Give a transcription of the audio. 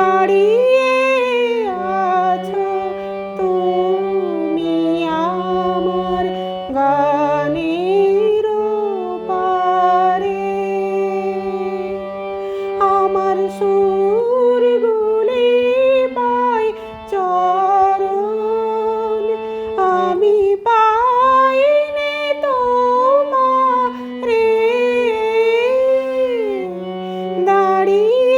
দাঁড়িয়ে আছো তুমি আমার গানের পারে। আমার সুর গুলি পাই চরণ, আমি পাইনি রে দাঁড়িয়ে